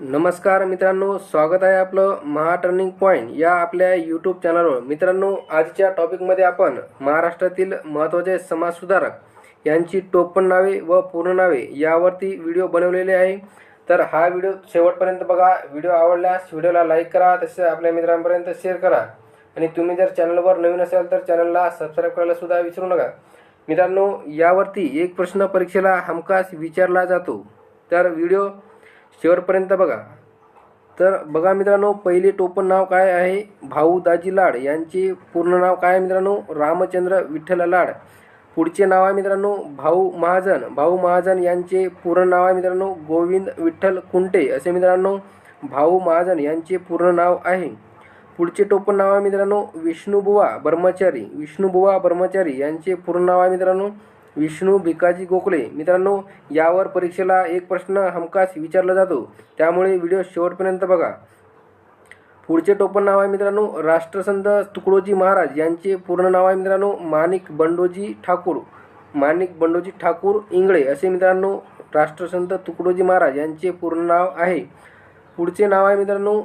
नमस्कार मित्रांनो स्वागत आहे आपलं महा टर्निंग पॉईंट या आपल्या यूट्यूब चॅनलवर मित्रांनो आजच्या टॉपिकमध्ये आपण महाराष्ट्रातील महत्त्वाचे समाजसुधारक यांची टोपण नावे व पूर्ण नावे यावरती व्हिडिओ बनवलेले आहे. तर हा व्हिडिओ शेवटपर्यंत बघा. व्हिडिओ आवडल्यास व्हिडिओला लाईक करा तसेच आपल्या मित्रांपर्यंत शेअर करा. आणि तुम्ही जर चॅनलवर नवीन असाल तर चॅनलला सबस्क्राईब करायला सुद्धा विसरू नका. मित्रांनो यावरती एक प्रश्न परीक्षेला हमखास विचारला जातो. तर व्हिडिओ शेवटपर्यंत बघा. तर बघा मित्रांनो पहिले टोपण नाव काय आहे? भाऊ दाजी लाड. यांचे पूर्ण नाव काय आहे मित्रांनो? रामचंद्र विठ्ठल लाड. पुढचे नाव आहे मित्रांनो भाऊ महाजन. भाऊ महाजन यांचे पूर्ण नाव आहे मित्रांनो गोविंद विठ्ठल कुंटे. असे मित्रांनो भाऊ महाजन यांचे पूर्ण नाव आहे. पुढचे टोपण नाव आहे मित्रांनो विष्णुबुवा ब्रह्मचारी. विष्णुबुवा ब्रह्मचारी यांचे पूर्ण नाव आहे मित्रांनो विष्णू भिकाजी गोखले. मित्रांनो यावर परीक्षेला एक प्रश्न हमखास विचारला जातो. त्यामुळे व्हिडिओ शेवटपर्यंत बघा. पुढचे टोपण नाव आहे मित्रांनो राष्ट्रसंत तुकडोजी महाराज. यांचे पूर्ण नाव आहे मित्रांनो माणिक बंडोजी ठाकूर. माणिक बंडोजी ठाकूर इंगळे. असे मित्रांनो राष्ट्रसंत तुकडोजी महाराज यांचे पूर्ण नाव आहे. पुढचे नाव आहे मित्रांनो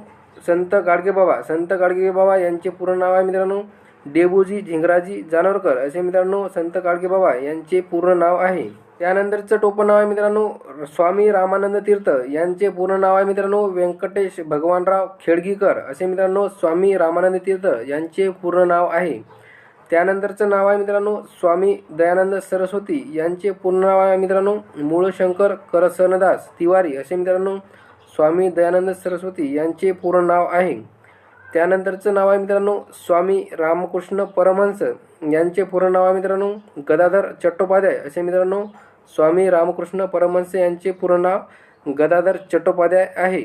संत गाडगेबाबा. संत गाडगेबाबा यांचे पूर्ण नाव आहे मित्रांनो डेबूजी झिंगराजी जानोरकर असे मित्रांनो संत काळगेबाबा यांचे पूर्ण नाव आहे. त्यानंतरचं टोपण नाव आहे मित्रांनो स्वामी रामानंद तीर्थ. यांचे पूर्ण नाव आहे मित्रांनो व्यंकटेश भगवानराव खेडगीकर असे मित्रांनो स्वामी रामानंद तीर्थ यांचे पूर्ण नाव आहे. त्यानंतरचं नाव आहे मित्रांनो स्वामी दयानंद सरस्वती. यांचे पूर्ण नाव आहे मित्रांनो मूळशंकर करसनदास तिवारी असे मित्रांनो स्वामी दयानंद सरस्वती यांचे पूर्ण नाव आहे. त्यानंतरचं नाव आहे मित्रांनो स्वामी रामकृष्ण परमहंस. यांचे पूर्ण नाव आहे मित्रांनो गदाधर चट्टोपाध्याय. असे मित्रांनो स्वामी रामकृष्ण परमहंस यांचे पूर्ण नाव गदाधर चट्टोपाध्याय आहे.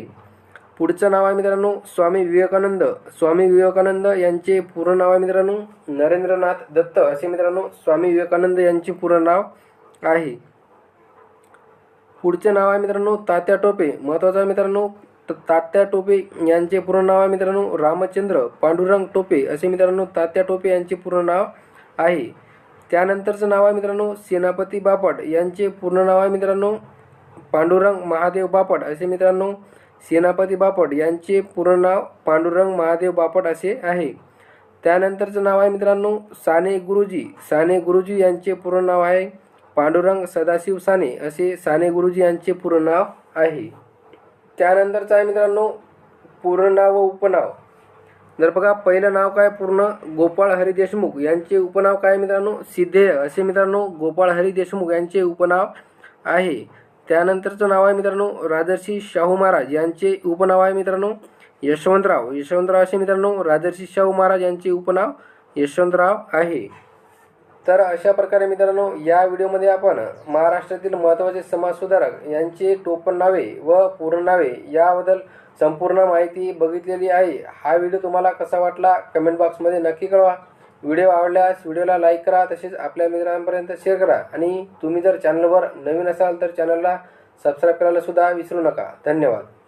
पुढचं नाव आहे मित्रांनो स्वामी विवेकानंद. स्वामी विवेकानंद यांचे पूर्ण नाव आहे मित्रांनो नरेंद्रनाथ दत्त. असे मित्रांनो स्वामी विवेकानंद यांचे पूर्ण नाव आहे. पुढचे नाव आहे मित्रांनो तात्या टोपे. महत्त्वाचं आहे मित्रांनो त- तात्या टोपे यांचे पूर्ण नाव आहे मित्रांनो रामचंद्र पांडुरंग टोपे असे मित्रांनो तात्या टोपे यांचे पूर्ण नाव आहे. त्यानंतरचं नाव आहे मित्रांनो सेनापती बापट यांचे पूर्ण नाव आहे मित्रांनो पांडुरंग महादेव बापट असे मित्रांनो सेनापती बापट यांचे पूर्ण नाव पांडुरंग महादेव बापट असे आहे. त्यानंतरचं नाव आहे मित्रांनो साने गुरुजी. साने गुरुजी यांचे पूर्ण नाव आहे पांडुरंग सदाशिव साने असे साने गुरुजी यांचे पूर्ण नाव आहे. त्यानंतरचं आहे मित्रांनो पूर्ण नाव व उपनाव. जर बघा पहिलं नाव काय पूर्ण? गोपाळ हरी देशमुख. यांचे उपनाव काय मित्रांनो? सिद्धेय असे मित्रांनो गोपाळ हरी देशमुख यांचे उपनाव आहे. त्यानंतरचं नाव आहे मित्रांनो राजर्षी शाहू महाराज यांचे उपनाव आहे मित्रांनो यशवंतराव. यशवंतराव असे मित्रांनो राजर्षी शाहू महाराज यांचे उपनाव यशवंतराव आहे. तर अशा प्रकारे मित्रांनो या व्हिडिओमध्ये आपण महाराष्ट्रातील महत्त्वाचे समाजसुधारक यांची टोपण नावे व पूर्ण नावे याबद्दल संपूर्ण माहिती बघितलेली आहे. हा व्हिडिओ तुम्हाला कसा वाटला कमेंट बॉक्समध्ये नक्की कळवा. व्हिडिओ आवडल्यास व्हिडिओला लाईक करा तसेच आपल्या मित्रांपर्यंत शेअर करा. आणि तुम्ही जर चॅनलवर नवीन असाल तर चॅनलला सबस्क्राईब करायला सुद्धा विसरू नका. धन्यवाद.